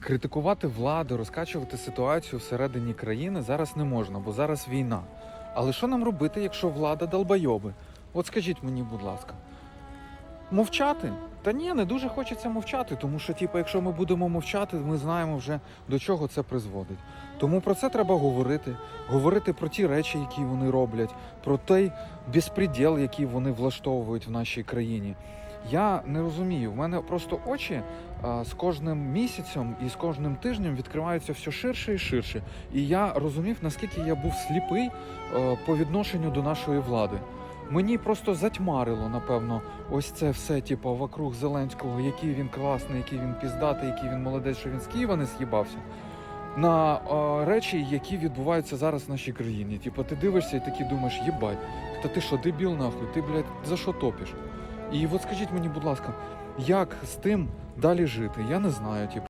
Критикувати владу, розкачувати ситуацію всередині країни зараз не можна, бо зараз війна. Але що нам робити, якщо влада долбойоби? От скажіть мені, будь ласка, мовчати? Та ні, не дуже хочеться мовчати, тому що, типу, якщо ми будемо мовчати, ми знаємо вже до чого це призводить. Тому про це треба говорити, говорити про ті речі, які вони роблять, про той безпреділ, який вони влаштовують в нашій країні. Я не розумію. В мене просто очі з кожним місяцем і з кожним тижнем відкриваються все ширше і ширше. І я розумів, наскільки я був сліпий е, по відношенню до нашої влади. Мені просто затьмарило, напевно, ось це все, типу, вокруг Зеленського, який він класний, який він піздатий, який він молодець, що він з Києва не з'їбався. На е, речі, які відбуваються зараз в нашій країні. Типу, ти дивишся і такий думаєш, їбать, та ти що, дебіл нахуй, ти, блядь, за що топиш? І от скажіть мені, будь ласка, як з тим далі жити? Я не знаю. Типу.